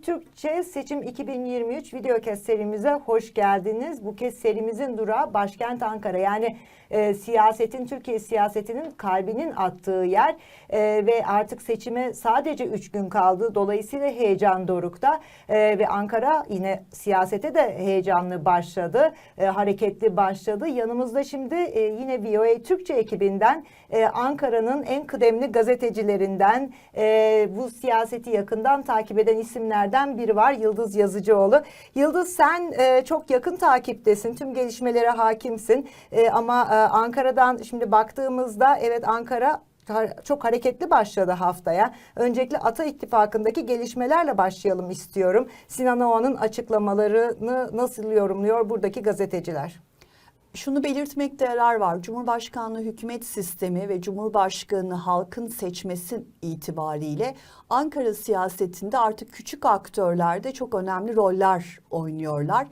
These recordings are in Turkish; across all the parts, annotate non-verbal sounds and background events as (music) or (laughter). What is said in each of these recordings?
Türkçe Seçim 2023 video kes serimize hoş geldiniz. Bu kez serimizin durağı başkent Ankara. Yani e, siyasetin, Türkiye siyasetinin kalbinin attığı yer E, ve artık seçime sadece 3 gün kaldı. Dolayısıyla heyecan dorukta E, ve Ankara yine siyasete de heyecanlı başladı, E, hareketli başladı. Yanımızda şimdi e, yine VOA Türkçe ekibinden e, Ankara'nın en kıdemli gazetecilerinden e, bu siyaseti yakından takip eden isimlerden biri var Yıldız Yazıcıoğlu. Yıldız sen e, çok yakın takiptesin, tüm gelişmelere hakimsin E, ama e, Ankara'dan şimdi baktığımızda evet Ankara çok hareketli başladı haftaya. Öncelikle Ata İttifakı'ndaki gelişmelerle başlayalım istiyorum. Sinan Oğan'ın açıklamalarını nasıl yorumluyor buradaki gazeteciler? Şunu belirtmekte yarar var. Cumhurbaşkanlığı hükümet sistemi ve Cumhurbaşkanı halkın seçmesi itibariyle Ankara siyasetinde artık küçük aktörlerde çok önemli roller oynuyorlar.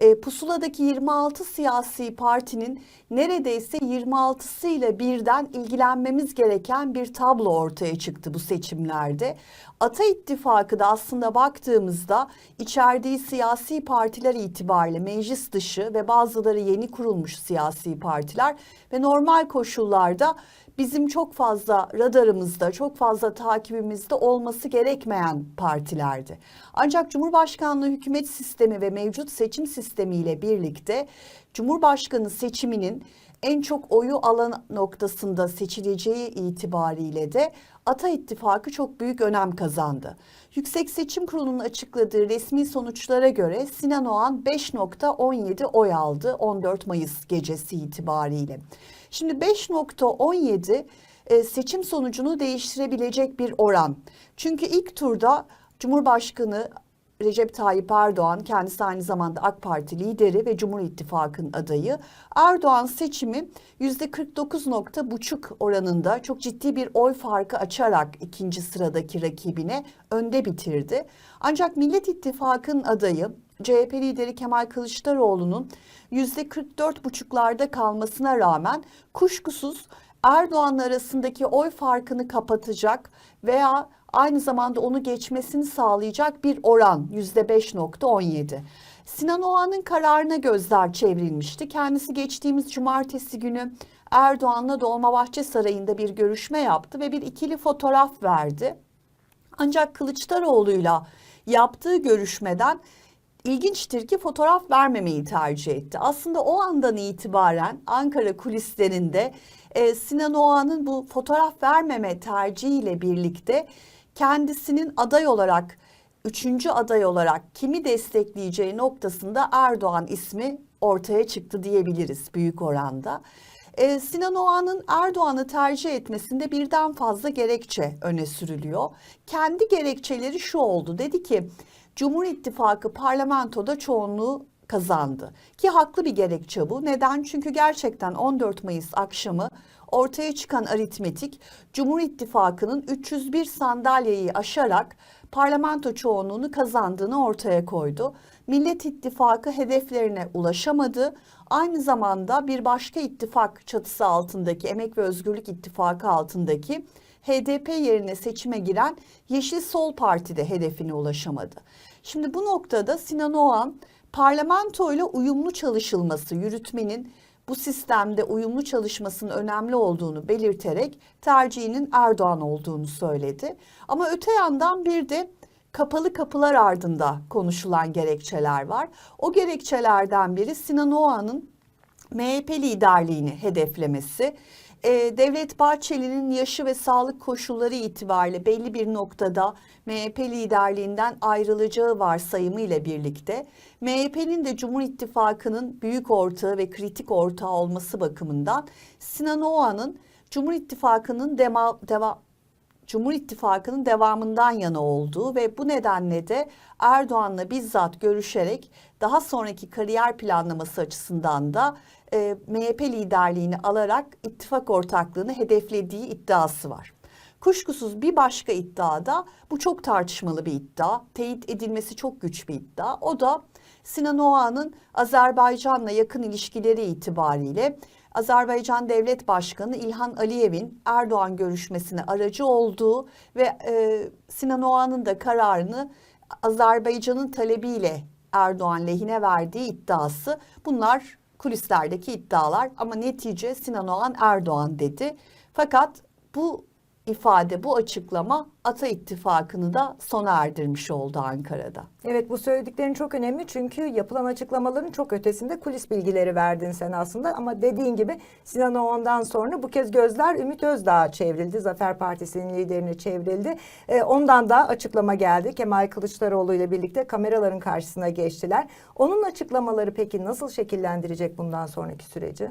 E, pusuladaki 26 siyasi partinin neredeyse 26'sı ile birden ilgilenmemiz gereken bir tablo ortaya çıktı bu seçimlerde. Ata İttifakı da aslında baktığımızda içerdiği siyasi partiler itibariyle meclis dışı ve bazıları yeni kurulmuş siyasi partiler ve normal koşullarda bizim çok fazla radarımızda, çok fazla takibimizde olması gerekmeyen partilerdi. Ancak Cumhurbaşkanlığı hükümet sistemi ve mevcut seçim sistemiyle birlikte Cumhurbaşkanı seçiminin en çok oyu alan noktasında seçileceği itibariyle de Ata İttifakı çok büyük önem kazandı. Yüksek Seçim Kurulu'nun açıkladığı resmi sonuçlara göre Sinan Oğan 5.17 oy aldı 14 Mayıs gecesi itibariyle. Şimdi 5.17 e, seçim sonucunu değiştirebilecek bir oran. Çünkü ilk turda Cumhurbaşkanı Recep Tayyip Erdoğan kendisi aynı zamanda AK Parti lideri ve Cumhur İttifakı'nın adayı. Erdoğan seçimi %49.5 oranında çok ciddi bir oy farkı açarak ikinci sıradaki rakibine önde bitirdi. Ancak Millet İttifakı'nın adayı CHP lideri Kemal Kılıçdaroğlu'nun %44,5'larda kalmasına rağmen kuşkusuz Erdoğan'la arasındaki oy farkını kapatacak veya aynı zamanda onu geçmesini sağlayacak bir oran %5.17. Sinan Oğan'ın kararına gözler çevrilmişti. Kendisi geçtiğimiz cumartesi günü Erdoğan'la Dolmabahçe Sarayı'nda bir görüşme yaptı ve bir ikili fotoğraf verdi. Ancak Kılıçdaroğlu'yla yaptığı görüşmeden ilginçtir ki fotoğraf vermemeyi tercih etti. Aslında o andan itibaren Ankara kulislerinde e, Sinan Oğan'ın bu fotoğraf vermeme tercihiyle birlikte kendisinin aday olarak üçüncü aday olarak kimi destekleyeceği noktasında Erdoğan ismi ortaya çıktı diyebiliriz büyük oranda. Ee, Sinan Oğan'ın Erdoğan'ı tercih etmesinde birden fazla gerekçe öne sürülüyor. Kendi gerekçeleri şu oldu. Dedi ki Cumhur İttifakı parlamentoda çoğunluğu kazandı. Ki haklı bir gerekçe bu. Neden? Çünkü gerçekten 14 Mayıs akşamı ortaya çıkan aritmetik Cumhur İttifakı'nın 301 sandalyeyi aşarak parlamento çoğunluğunu kazandığını ortaya koydu. Millet İttifakı hedeflerine ulaşamadı. Aynı zamanda bir başka ittifak çatısı altındaki Emek ve Özgürlük İttifakı altındaki HDP yerine seçime giren Yeşil Sol Parti de hedefine ulaşamadı. Şimdi bu noktada Sinan Oğan parlamentoyla uyumlu çalışılması, yürütmenin bu sistemde uyumlu çalışmasının önemli olduğunu belirterek tercihinin Erdoğan olduğunu söyledi. Ama öte yandan bir de kapalı kapılar ardında konuşulan gerekçeler var. O gerekçelerden biri Sinan Oğan'ın MHP liderliğini hedeflemesi. Ee, Devlet Bahçeli'nin yaşı ve sağlık koşulları itibariyle belli bir noktada MHP liderliğinden ayrılacağı varsayımı ile birlikte MHP'nin de Cumhur İttifakı'nın büyük ortağı ve kritik ortağı olması bakımından Sinan Oğan'ın Cumhur İttifakı'nın dema, deva, Cumhur İttifakı'nın devamından yana olduğu ve bu nedenle de Erdoğan'la bizzat görüşerek daha sonraki kariyer planlaması açısından da e, MHP liderliğini alarak ittifak ortaklığını hedeflediği iddiası var. Kuşkusuz bir başka iddiada bu çok tartışmalı bir iddia. Teyit edilmesi çok güç bir iddia. O da Sinan Oğan'ın Azerbaycan'la yakın ilişkileri itibariyle Azerbaycan Devlet Başkanı İlhan Aliyev'in Erdoğan görüşmesine aracı olduğu ve e, Sinan Oğan'ın da kararını Azerbaycan'ın talebiyle Erdoğan lehine verdiği iddiası bunlar kulislerdeki iddialar ama netice Sinan Oğan Erdoğan dedi. Fakat bu ifade, bu açıklama Ata İttifakı'nı da sona erdirmiş oldu Ankara'da. Evet bu söylediklerin çok önemli çünkü yapılan açıklamaların çok ötesinde kulis bilgileri verdin sen aslında ama dediğin gibi Sinan Oğan'dan sonra bu kez gözler Ümit Özdağ'a çevrildi. Zafer Partisi'nin liderine çevrildi. Ee, ondan da açıklama geldi. Kemal Kılıçdaroğlu ile birlikte kameraların karşısına geçtiler. Onun açıklamaları peki nasıl şekillendirecek bundan sonraki süreci?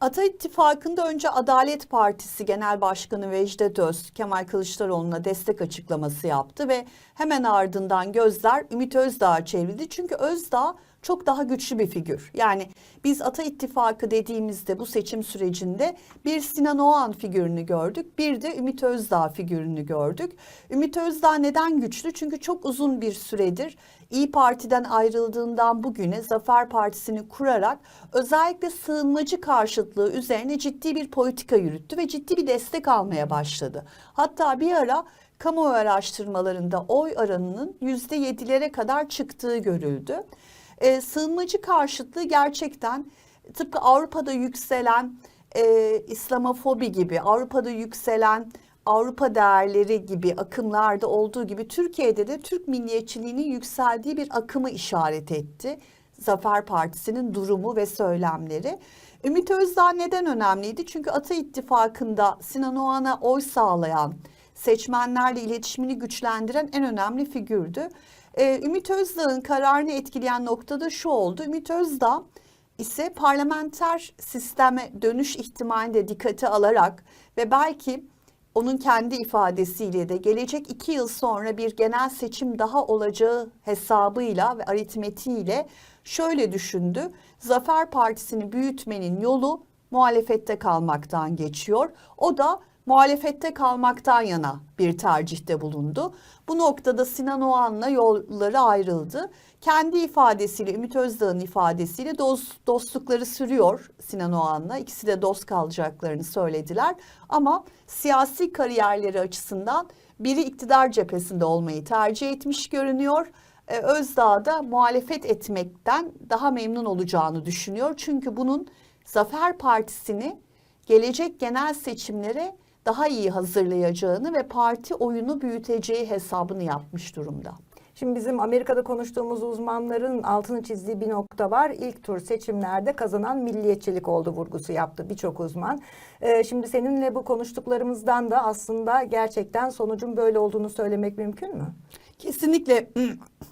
Ata İttifakı'nda önce Adalet Partisi Genel Başkanı Vecdet Öz, Kemal Kılıçdaroğlu'na destek açıklaması yaptı ve hemen ardından gözler Ümit Özdağ'a çevrildi. Çünkü Özdağ çok daha güçlü bir figür. Yani biz Ata İttifakı dediğimizde bu seçim sürecinde bir Sinan Oğan figürünü gördük, bir de Ümit Özdağ figürünü gördük. Ümit Özdağ neden güçlü? Çünkü çok uzun bir süredir İyi Parti'den ayrıldığından bugüne Zafer Partisi'ni kurarak özellikle sığınmacı karşıtlığı üzerine ciddi bir politika yürüttü ve ciddi bir destek almaya başladı. Hatta bir ara kamuoyu araştırmalarında oy oranının yüzde yedilere kadar çıktığı görüldü. E, sığınmacı karşıtlığı gerçekten tıpkı Avrupa'da yükselen e, İslamofobi gibi, Avrupa'da yükselen Avrupa değerleri gibi akımlarda olduğu gibi Türkiye'de de Türk milliyetçiliğinin yükseldiği bir akımı işaret etti. Zafer Partisi'nin durumu ve söylemleri. Ümit Özdağ neden önemliydi? Çünkü Ata İttifakı'nda Sinan Oğan'a oy sağlayan, seçmenlerle iletişimini güçlendiren en önemli figürdü. Ee, Ümit Özdağ'ın kararını etkileyen noktada şu oldu. Ümit Özdağ ise parlamenter sisteme dönüş ihtimalini de dikkate alarak ve belki onun kendi ifadesiyle de gelecek iki yıl sonra bir genel seçim daha olacağı hesabıyla ve aritmetiğiyle şöyle düşündü. Zafer Partisi'ni büyütmenin yolu muhalefette kalmaktan geçiyor. O da muhalefette kalmaktan yana bir tercihte bulundu. Bu noktada Sinan Oğan'la yolları ayrıldı. Kendi ifadesiyle, Ümit Özdağ'ın ifadesiyle dost, dostlukları sürüyor Sinan Oğan'la. İkisi de dost kalacaklarını söylediler. Ama siyasi kariyerleri açısından biri iktidar cephesinde olmayı tercih etmiş görünüyor. Ee, Özdağ da muhalefet etmekten daha memnun olacağını düşünüyor. Çünkü bunun Zafer Partisi'ni gelecek genel seçimlere daha iyi hazırlayacağını ve parti oyunu büyüteceği hesabını yapmış durumda. Şimdi bizim Amerika'da konuştuğumuz uzmanların altını çizdiği bir nokta var. İlk tur seçimlerde kazanan milliyetçilik oldu vurgusu yaptı birçok uzman. Ee, şimdi seninle bu konuştuklarımızdan da aslında gerçekten sonucun böyle olduğunu söylemek mümkün mü? Kesinlikle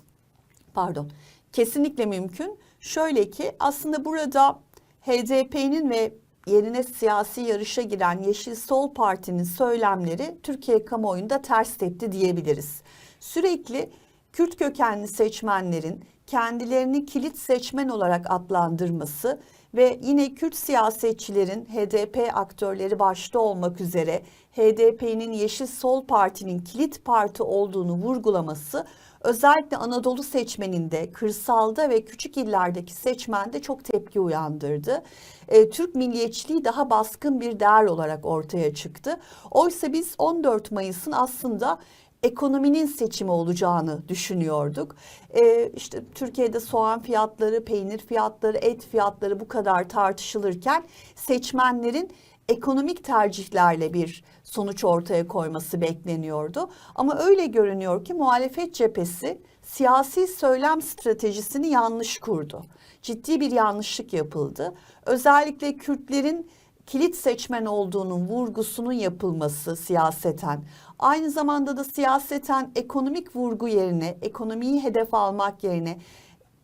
(clears throat) pardon. Kesinlikle mümkün. Şöyle ki aslında burada HDP'nin ve yerine siyasi yarışa giren Yeşil Sol Parti'nin söylemleri Türkiye kamuoyunda ters tepti diyebiliriz. Sürekli Kürt kökenli seçmenlerin kendilerini kilit seçmen olarak adlandırması ve yine Kürt siyasetçilerin HDP aktörleri başta olmak üzere HDP'nin Yeşil Sol Parti'nin kilit parti olduğunu vurgulaması özellikle Anadolu seçmeninde, kırsalda ve küçük illerdeki seçmende çok tepki uyandırdı. E, Türk milliyetçiliği daha baskın bir değer olarak ortaya çıktı. Oysa biz 14 Mayıs'ın aslında ekonominin seçimi olacağını düşünüyorduk. Ee, işte Türkiye'de soğan fiyatları, peynir fiyatları, et fiyatları bu kadar tartışılırken seçmenlerin ekonomik tercihlerle bir sonuç ortaya koyması bekleniyordu. Ama öyle görünüyor ki muhalefet cephesi siyasi söylem stratejisini yanlış kurdu. Ciddi bir yanlışlık yapıldı. Özellikle Kürtlerin kilit seçmen olduğunun vurgusunun yapılması siyaseten aynı zamanda da siyaseten ekonomik vurgu yerine ekonomiyi hedef almak yerine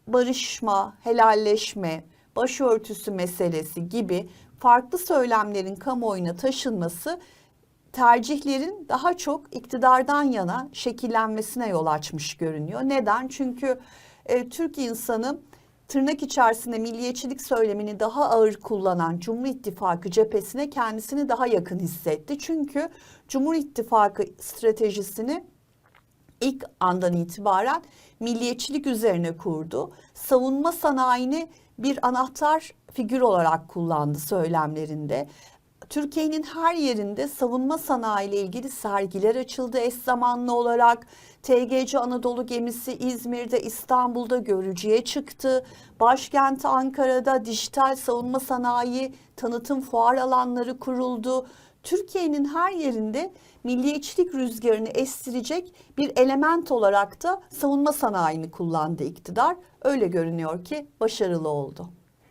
barışma, helalleşme, başörtüsü meselesi gibi farklı söylemlerin kamuoyuna taşınması tercihlerin daha çok iktidardan yana şekillenmesine yol açmış görünüyor. Neden? Çünkü e, Türk insanı tırnak içerisinde milliyetçilik söylemini daha ağır kullanan Cumhur İttifakı cephesine kendisini daha yakın hissetti. Çünkü Cumhur İttifakı stratejisini ilk andan itibaren milliyetçilik üzerine kurdu. Savunma sanayini bir anahtar figür olarak kullandı söylemlerinde. Türkiye'nin her yerinde savunma sanayi ile ilgili sergiler açıldı eş zamanlı olarak. TGC Anadolu gemisi İzmir'de, İstanbul'da görücüye çıktı. Başkent Ankara'da dijital savunma sanayi tanıtım fuar alanları kuruldu. Türkiye'nin her yerinde milliyetçilik rüzgarını estirecek bir element olarak da savunma sanayini kullandı iktidar. Öyle görünüyor ki başarılı oldu.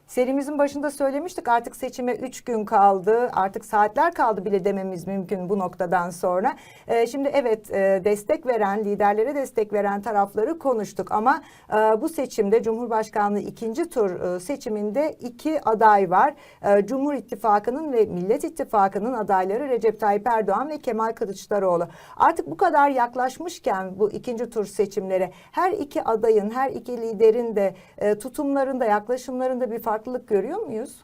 Serimizin başında söylemiştik artık seçime 3 gün kaldı. Artık saatler kaldı bile dememiz mümkün bu noktadan sonra. Ee, şimdi evet e, destek veren, liderlere destek veren tarafları konuştuk. Ama e, bu seçimde Cumhurbaşkanlığı ikinci tur e, seçiminde iki aday var. E, Cumhur İttifakı'nın ve Millet İttifakı'nın adayları Recep Tayyip Erdoğan ve Kemal Kılıçdaroğlu. Artık bu kadar yaklaşmışken bu ikinci tur seçimlere her iki adayın, her iki liderin de e, tutumlarında, yaklaşımlarında bir farklılık görüyor muyuz?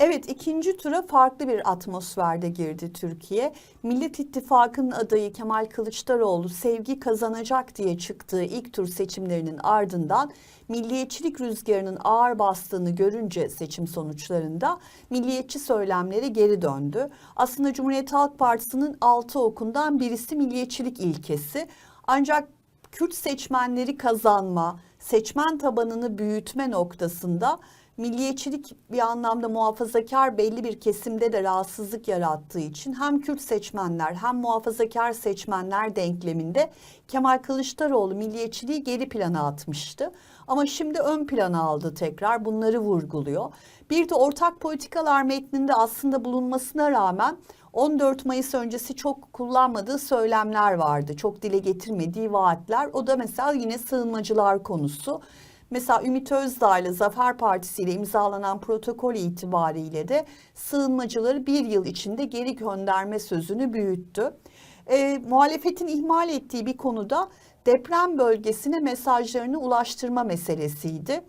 Evet ikinci tura farklı bir atmosferde girdi Türkiye. Millet İttifakı'nın adayı Kemal Kılıçdaroğlu sevgi kazanacak diye çıktığı ilk tur seçimlerinin ardından milliyetçilik rüzgarının ağır bastığını görünce seçim sonuçlarında milliyetçi söylemleri geri döndü. Aslında Cumhuriyet Halk Partisi'nin altı okundan birisi milliyetçilik ilkesi. Ancak Kürt seçmenleri kazanma, seçmen tabanını büyütme noktasında milliyetçilik bir anlamda muhafazakar belli bir kesimde de rahatsızlık yarattığı için hem Kürt seçmenler hem muhafazakar seçmenler denkleminde Kemal Kılıçdaroğlu milliyetçiliği geri plana atmıştı. Ama şimdi ön plana aldı tekrar bunları vurguluyor. Bir de ortak politikalar metninde aslında bulunmasına rağmen 14 Mayıs öncesi çok kullanmadığı söylemler vardı. Çok dile getirmediği vaatler. O da mesela yine sığınmacılar konusu. Mesela Ümit Özdağ ile Zafer Partisi ile imzalanan protokol itibariyle de sığınmacıları bir yıl içinde geri gönderme sözünü büyüttü. E, muhalefetin ihmal ettiği bir konuda deprem bölgesine mesajlarını ulaştırma meselesiydi.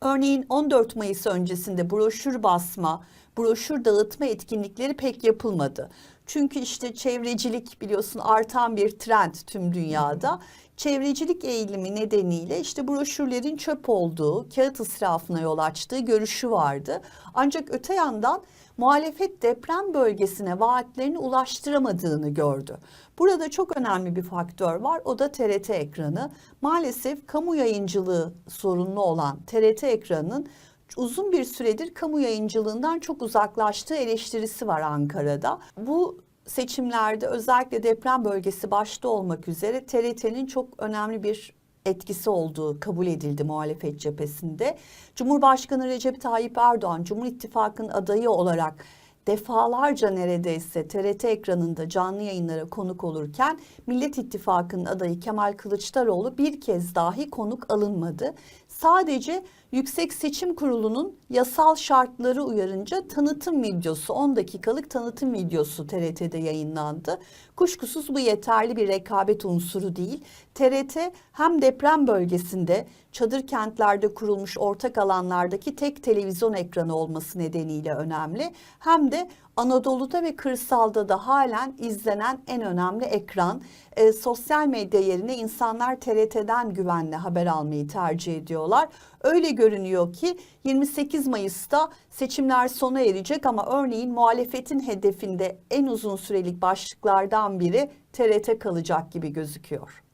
Örneğin 14 Mayıs öncesinde broşür basma, broşür dağıtma etkinlikleri pek yapılmadı. Çünkü işte çevrecilik biliyorsun artan bir trend tüm dünyada. Çevrecilik eğilimi nedeniyle işte broşürlerin çöp olduğu, kağıt israfına yol açtığı görüşü vardı. Ancak öte yandan muhalefet deprem bölgesine vaatlerini ulaştıramadığını gördü. Burada çok önemli bir faktör var. O da TRT ekranı. Maalesef kamu yayıncılığı sorunlu olan TRT ekranının uzun bir süredir kamu yayıncılığından çok uzaklaştığı eleştirisi var Ankara'da. Bu seçimlerde özellikle deprem bölgesi başta olmak üzere TRT'nin çok önemli bir etkisi olduğu kabul edildi muhalefet cephesinde. Cumhurbaşkanı Recep Tayyip Erdoğan Cumhur İttifakı'nın adayı olarak defalarca neredeyse TRT ekranında canlı yayınlara konuk olurken Millet İttifakı'nın adayı Kemal Kılıçdaroğlu bir kez dahi konuk alınmadı. Sadece Yüksek Seçim Kurulu'nun yasal şartları uyarınca tanıtım videosu 10 dakikalık tanıtım videosu TRT'de yayınlandı. Kuşkusuz bu yeterli bir rekabet unsuru değil. TRT hem deprem bölgesinde çadır kentlerde kurulmuş ortak alanlardaki tek televizyon ekranı olması nedeniyle önemli. Hem de Anadolu'da ve kırsalda da halen izlenen en önemli ekran. E, sosyal medya yerine insanlar TRT'den güvenle haber almayı tercih ediyorlar. Öyle görünüyor ki 28 Mayıs'ta seçimler sona erecek ama örneğin muhalefetin hedefinde en uzun sürelik başlıklardan biri TRT kalacak gibi gözüküyor.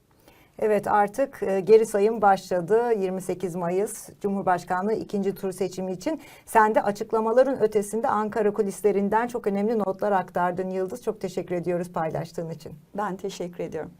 Evet artık e, geri sayım başladı 28 Mayıs Cumhurbaşkanlığı ikinci tur seçimi için. Sen de açıklamaların ötesinde Ankara kulislerinden çok önemli notlar aktardın Yıldız. Çok teşekkür ediyoruz paylaştığın için. Ben teşekkür ediyorum.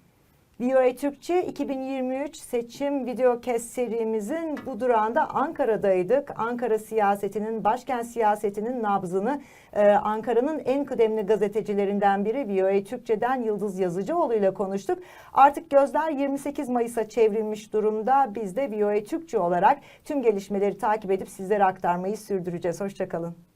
VOA Türkçe 2023 seçim video kes serimizin bu durağında Ankara'daydık. Ankara siyasetinin, başkent siyasetinin nabzını e, Ankara'nın en kıdemli gazetecilerinden biri VOA Türkçe'den Yıldız Yazıcıoğlu ile konuştuk. Artık gözler 28 Mayıs'a çevrilmiş durumda. Biz de VOA Türkçe olarak tüm gelişmeleri takip edip sizlere aktarmayı sürdüreceğiz. Hoşçakalın.